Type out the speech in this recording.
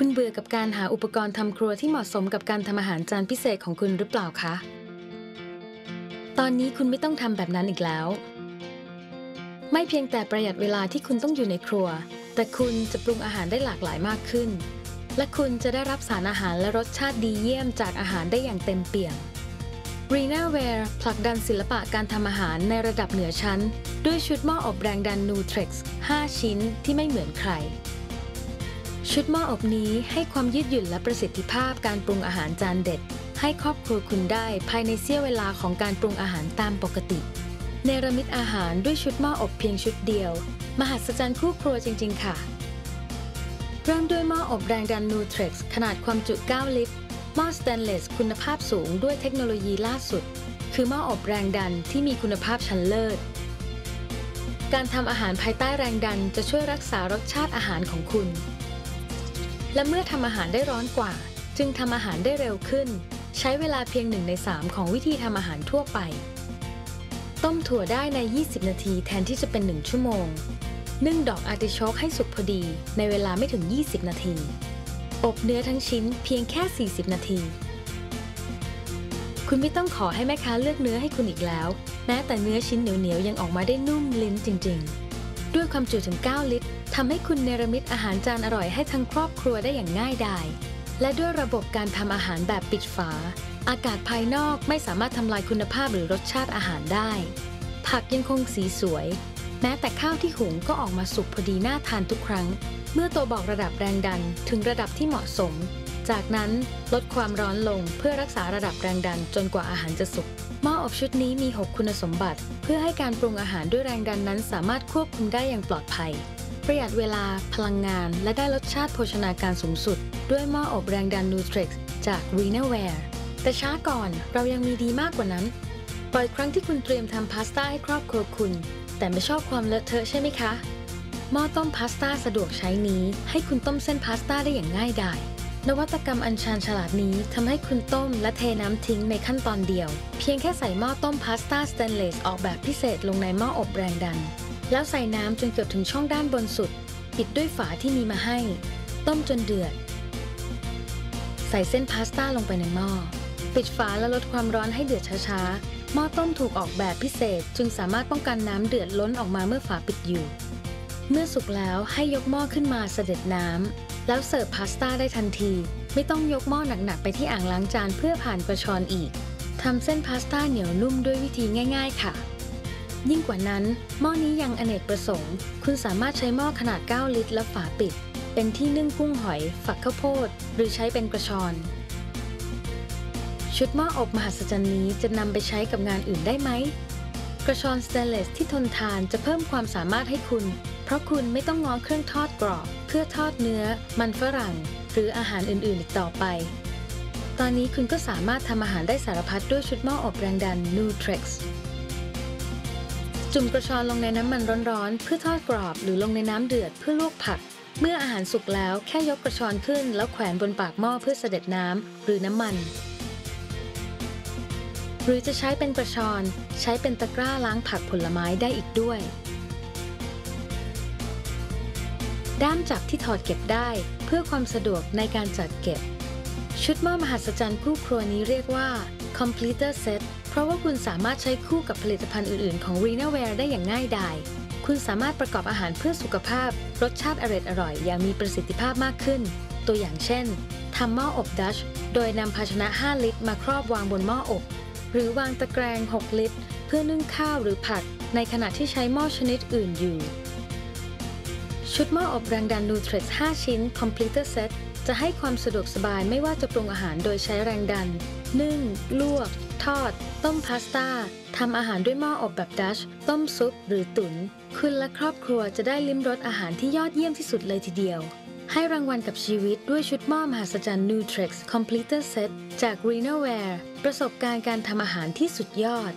คุณเบื่อกับการหาอุปกรณ์ทำครัวที่เหมาะสมกับการทำอาหารจานพิเศษของคุณหรือเปล่าคะ ตอนนี้คุณไม่ต้องทำแบบนั้นอีกแล้ว ไม่เพียงแต่ประหยัดเวลาที่คุณต้องอยู่ในครัว แต่คุณจะปรุงอาหารได้หลากหลายมากขึ้น และคุณจะได้รับสารอาหารและรสชาติดีเยี่ยมจากอาหารได้อย่างเต็มเปี่ยม r e n a w a r e ผลักดันศิลปะการทำอาหารในระดับเหนือชั้น ด้วยชุดหม้ออบแรงดัน Nutrex 5ชิ้นที่ไม่เหมือนใคร ชุดหม้ออบนี้ให้ความยืดหยุ่นและประสิทธิภาพการปรุงอาหารจานเด็ด ให้ครอบครัวคุณได้ภายในเสี้ยวเวลาของการปรุงอาหารตามปกติ เนรมิตอาหารด้วยชุดหม้ออบเพียงชุดเดียว มหัศจรรย์คู่ครัวจริง ๆ ค่ะ เริ่มด้วยหม้ออบแรงดัน Nutrex ขนาดความจุ 9 ลิตร หม้อสแตนเลสคุณภาพสูงด้วยเทคโนโลยีล่าสุด คือหม้ออบแรงดันที่มีคุณภาพชั้นเลิศ การทำอาหารภายใต้แรงดันจะช่วยรักษารสชาติอาหารของคุณ และเมื่อทำอาหารได้ร้อนกว่า จึงทำอาหารได้เร็วขึ้น ใช้เวลาเพียงหนึ่งใน3ของวิธีทำอาหารทั่วไป ต้มถั่วได้ใน 20 นาทีแทนที่จะเป็น 1 ชั่วโมง นึ่งดอกอาร์ติโชกให้สุกพอดีในเวลาไม่ถึง 20 นาที อบเนื้อทั้งชิ้นเพียงแค่ 40 นาที คุณไม่ต้องขอให้แม่ค้าเลือกเนื้อให้คุณอีกแล้ว แม้แต่เนื้อชิ้นเหนียวๆยังออกมาได้นุ่มลิ้นจริง ๆ ด้วยความจุถึง 9 ลิตรทำให้คุณเนรมิตอาหารจานอร่อยให้ทั้งครอบครัวได้อย่างง่ายดาย และด้วยระบบการทำอาหารแบบปิดฝา อากาศภายนอกไม่สามารถทำลายคุณภาพหรือรสชาติอาหารได้ ผักยังคงสีสวย แม้แต่ข้าวที่หุงก็ออกมาสุกพอดีน่าทานทุกครั้ง เมื่อตัวบอกระดับแรงดันถึงระดับที่เหมาะสม จากนั้นลดความร้อนลงเพื่อรักษาระดับแรงดันจนกว่าอาหารจะสุก หม้ออบชุดนี้มี 6 คุณสมบัติ เพื่อให้การปรุงอาหารด้วยแรงดันนั้น สามารถควบคุมได้อย่างปลอดภัย ประหยัดเวลา พลังงาน และได้รสชาติโภชนาการสูงสุด ด้วยหม้ออบแรงดัน Nutrex จาก r e n a w a r e แต่ช้าก่อนเรายังมีดีมากกว่านั้น บ่อยครั้งที่คุณเตรียมทำพาสต้าให้ครอบครัวคุณ แต่ไม่ชอบความเลอะเทอะใช่ไหมคะหม้อต้มพาสต้าสะดวกใช้นี้ ให้คุณต้มเส้นพาสต้าได้อย่างง่ายดาย นวัตกรรมอัญชันฉลาดนี้ทำให้คุณต้มและเทน้ำทิ้งในขั้นตอนเดียว เพียงแค่ใส่หม้อต้มพาสต้าสแตนเลสออกแบบพิเศษลงในหม้ออบแรงดัน แล้วใส่น้ำจนเกือบถึงช่องด้านบนสุด ปิดด้วยฝาที่มีมาให้ ต้มจนเดือด ใส่เส้นพาสต้าลงไปในหม้อ ปิดฝาและลดความร้อนให้เดือดช้าๆ หม้อต้มถูกออกแบบพิเศษ จึงสามารถป้องกันน้ำเดือดล้นออกมาเมื่อฝาปิดอยู่ เมื่อสุกแล้วให้ยกหม้อขึ้นมาเสด็จน้ำ แล้วเสิร์ฟพาสต้าได้ทันที ไม่ต้องยกหม้อหนักๆไปที่อ่างล้างจานเพื่อผ่านกระชอนอีกทำเส้นพาสต้าเหนียวนุ่มด้วยวิธีง่าย ๆ ค่ะ ยิ่งกว่านั้น หม้อนี้ยังอเนกประสงค์ คุณสามารถใช้หม้อขนาด 9 ลิตร และฝาปิด เป็นที่นึ่งกุ้งหอย ฝักข้าวโพด หรือใช้เป็นกระชอนชุดหม้ออบมหัศจรรย์นี้จะนำไปใช้กับงานอื่นได้ไหม กระชอนสเตนเลสที่ทนทานจะเพิ่มความสามารถให้คุณ เพราะคุณไม่ต้องง้อเครื่องทอดกรอบ เพื่อทอดเนื้อ มันฝรั่ง หรืออาหารอื่น ๆ อีกต่อไป ตอนนี้คุณก็สามารถทำอาหารได้สารพัดด้วยชุดหม้ออบแรงดัน Nutrex จุ่มกระชอนลงในน้ำมันร้อนๆ เพื่อทอดกรอบ หรือลงในน้ำเดือดเพื่อลวกผัก เมื่ออาหารสุกแล้วแค่ยกกระชอนขึ้น แล้วแขวนบนปากหม้อเพื่อเสด็จน้ำหรือน้ำมัน หรือจะใช้เป็นกระชอน ใช้เป็นตะกร้าล้างผักผลไม้ได้อีกด้วย ด้ามจับที่ถอดเก็บได้เพื่อความสะดวกในการจัดเก็บ ชุดหม้อมหัศจรรย์คู่ครัวนี้เรียกว่า Completer Set เพราะว่าคุณสามารถใช้คู่กับผลิตภัณฑ์อื่น ๆ ของ r e n a w a r e ได้อย่างง่ายดาย คุณสามารถประกอบอาหารเพื่อสุขภาพ รสชาติอร่อยอร่อยอย่างมีประสิทธิภาพมากขึ้น ตัวอย่างเช่นทำหม้ออบดัช โดยนำภาชนะ 5 ลิตรมาครอบวางบนหม้ออบ หรือวางตะแกรง6 ลิตร เพื่อนึ่งข้าวหรือผัดในขณะที่ใช้หม้อชนิดอื่นอยู่ ชุดหม้ออบแรงดัน Nutrex 5ชิ้น Completer Set จะให้ความสะดวกสบายไม่ว่าจะปรุงอาหารโดยใช้แรงดัน นึ่ง ลวก ทอด ต้มพาสต้าทำอาหารด้วยหม้ออบแบบดัช ต้มซุป หรือตุน๋นคุณและครอบครัวจะได้ลิ้มรสอาหารที่ยอดเยี่ยมที่สุดเลยทีเดียว ให้รางวัลกับชีวิตด้วยชุดหม้อมหัศจรรย์ Nutrex Completer Set จาก r e n a w a r e ประสบการณ์การทำอาหารที่สุดยอด